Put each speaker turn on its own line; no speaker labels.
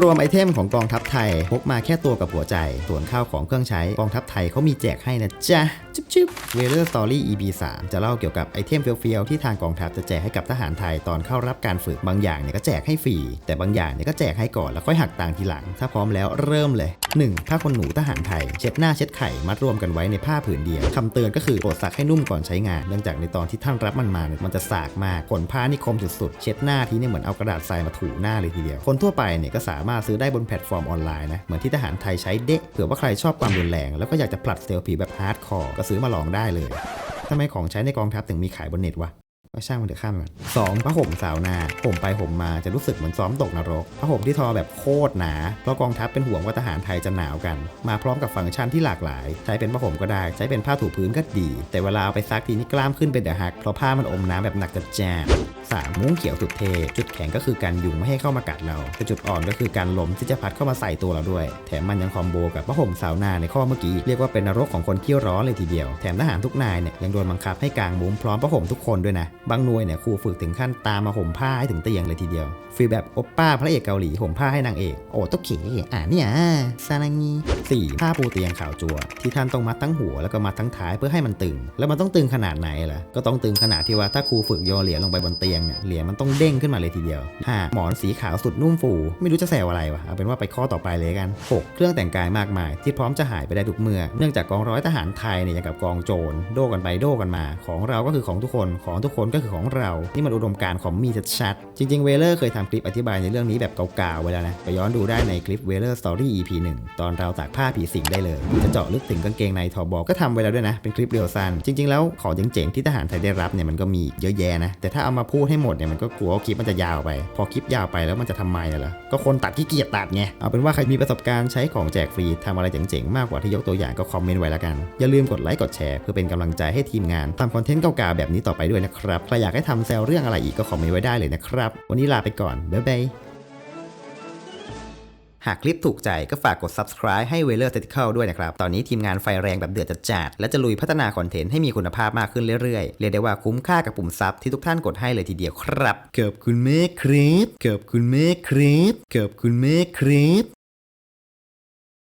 รวมไอเทมของกองทัพไทยพกมาแค่ตัวกับหัวใจ ส่วนข้าวของเครื่องใช้กองทัพไทยเขามีแจกให้นะจ๊ะ จุ๊บจุ๊บเวเลอร์สตอรี่ EP 3จะเล่าเกี่ยวกับไอเทมเฟี้ยวๆที่ทางกองทัพจะแจกให้กับทหารไทยตอนเข้ารับการฝึกบางอย่างเนี่ยก็แจกให้ฟรี แต่บางอย่างเนี่ยก็แจกให้ก่อนแล้วค่อยหักตังค์ทีหลัง ถ้าพร้อมแล้วเริ่มเลย 1. ผ้าขนหนูทหารไทย เช็ดหน้าเช็ดไข่มัดรวมกันไว้ในผ้าผืนเดียวคำเตือนก็คือโปรดซักให้นุ่มก่อนใช้งานเนื่องจากในตอนที่ท่านรับมันมาเนี่ยมันจะสากมากขนผ้านี่คมสุดๆเช็ดหน้าทีเนี่ยเหมือนเอากระดาษทรายมาถูหน้าเลยทีเดียวคนทั่วไปเนี่ยก็สาามารถซื้อได้บนแพลตฟอร์มออนไลน์นะ เหมือนที่ทหารไทยใช้เดะเผื่อว่าใครชอบความรุนแรง แล้วก็อยากจะผลัดเซลล์ผีแบบฮาร์ดคอร์ก็ซื้อมาลองได้เลยทำไมของใช้ในกองทัพถึงมีขายบนเน็ตวะก็ช่างมันเถอะข้ามันสองผ้าห่มสาวนาห่มไปห่มมาจะรู้สึกเหมือนซ้อมตกนรกผ้าห่มที่ทอแบบโคตรหนา เพราะกองทัพเป็นห่วงว่าทหารไทยจะหนาวกัน มาพร้อมกับฟังก์ชันที่หลากหลาย ใช้เป็นผ้าห่มก็ได้ ใช้เป็นผ้าถูพื้นก็ดี แต่เวลาเอาไปซักทีนี่กล้ามขึ้นเป็นเดือะฮัก เพราะผ้ามันอมน้ำแบบหนักกระจา 3. มุ้งเขียวสุดเท จุดแข็งก็คือการยุงไม่ให้เข้ามากัดเราแต่จุดอ่อนก็คือการลมที่จะพัดเข้ามาใส่ตัวเราด้วย แถมมันยังคอมโบกับผ้าห่มสาวนาในข้อเมื่อกี้เรียกว่าเป็นนรกของคนเที่ยวร้อนเลยทีเดียว แถมทหารทุกนายเนี่ยยังโดนบังคับให้กางมุ้งพร้อมผ้าห่มทุกคนด้วยนะ บางหน่วยเนี่ยครูฝึกถึงขั้นตามมาห่มผ้าให้ถึงเตียงเลยทีเดียวฟีลแบบโอปป้าพระเอกเกาหลีห่มผ้าให้นางเอกโอ้ตุ๊กเขอ่าเนี่อะซานางี่ผ้าปูเตียงขาวจัวที่ท่านต้องมัดทั้งหัวแล้วก็มัดทั้งท้ายเพื่อให้มันตึง แล้วมันต้องตึงขนาดไหนล่ะก็ต้องตึงขนาดที่ว่าถ้าครูฝึกโยเหรียญลงไปบนเตียเนี่ยเหรียญมันต้องเด้งขึ้นมาเลยทีเดียวห้าหมอนสีขาวสุดนุ่มฟู ไม่รู้จะแซวอะไรวะเอาเป็นว่าไปข้อต่อไปเลยกันหกเครื่องแต่งกายมากมาย ที่พร้อมจะหายไปได้ทุกเมื่อ เนื่องจากกองร้อยทหารไทยเนี่ยอย่างกับกองโจรโดกันไปโดกันมา ของเราก็คือของทุกคนของทุกคนก็คือของเรานี่มันอุดมการณ์ของมีชัดๆจริง ๆ เวเลอร์เคยทำคลิปอธิบายในเรื่องนี้แบบเก่าๆไว้แล้วนะไปย้อนดูได้ในคลิปเวเลอร์สตอรี่ EP 1ตอนเราตากผ้าผีสิงได้เลย จะเจาะลึกถึงกางเกงในทอบอก็ทำไว้แล้วด้วยนะเป็นคลิปเรียวสั้นจริง ๆ แล้วของเจ๋งๆที่ทหารไทยได้รับเนี่ยมันก็มีเยอะแยะนะแต่ถ้าเอามาพูดให้หมดเนี่ยมันก็กลัวว่าคลิปมันจะยาวไป พอคลิปยาวไปแล้วมันจะทำไมล่ะก็คนตัดขี้เกียจตัดไงเอาเป็นว่าใครมีประสบการณ์ใช้ของแจกฟรีทำอะไรเจ๋งๆมากกว่าที่ยกตัวอย่างก็คอมเมนต์ไว้ละกัน อย่าลืมกดไลค์กดแชร์เพื่อเป็นกำลังใจให้ทีมงานทำคอนเทนต์เก่าๆแบบนี้ต่อไปด้วยนะครับใครอยากให้ทำแซวเรื่องอะไรอีกก็คอมเมนต์ไว้ได้เลยนะครับวันนี้ลาไปก่อนบ๊ายบาย หากคลิปถูกใจก็ฝากกด subscribe ให้ w e l e r Tactical ด้วยนะครับ ตอนนี้ทีมงานไฟแรงแบบเดือดจัด และจะลุยพัฒนาคอนเทนต์ให้มีคุณภาพมากขึ้นเรื่อยๆ เรียกได้ว่าคุ้มค่ากับปุ่มซับที่ทุกท่านกดให้เลยทีเดียวครับ เกือบคุณเมฆครีปเกือบคุณเมฆครีปเกือบคุณเมฆครีป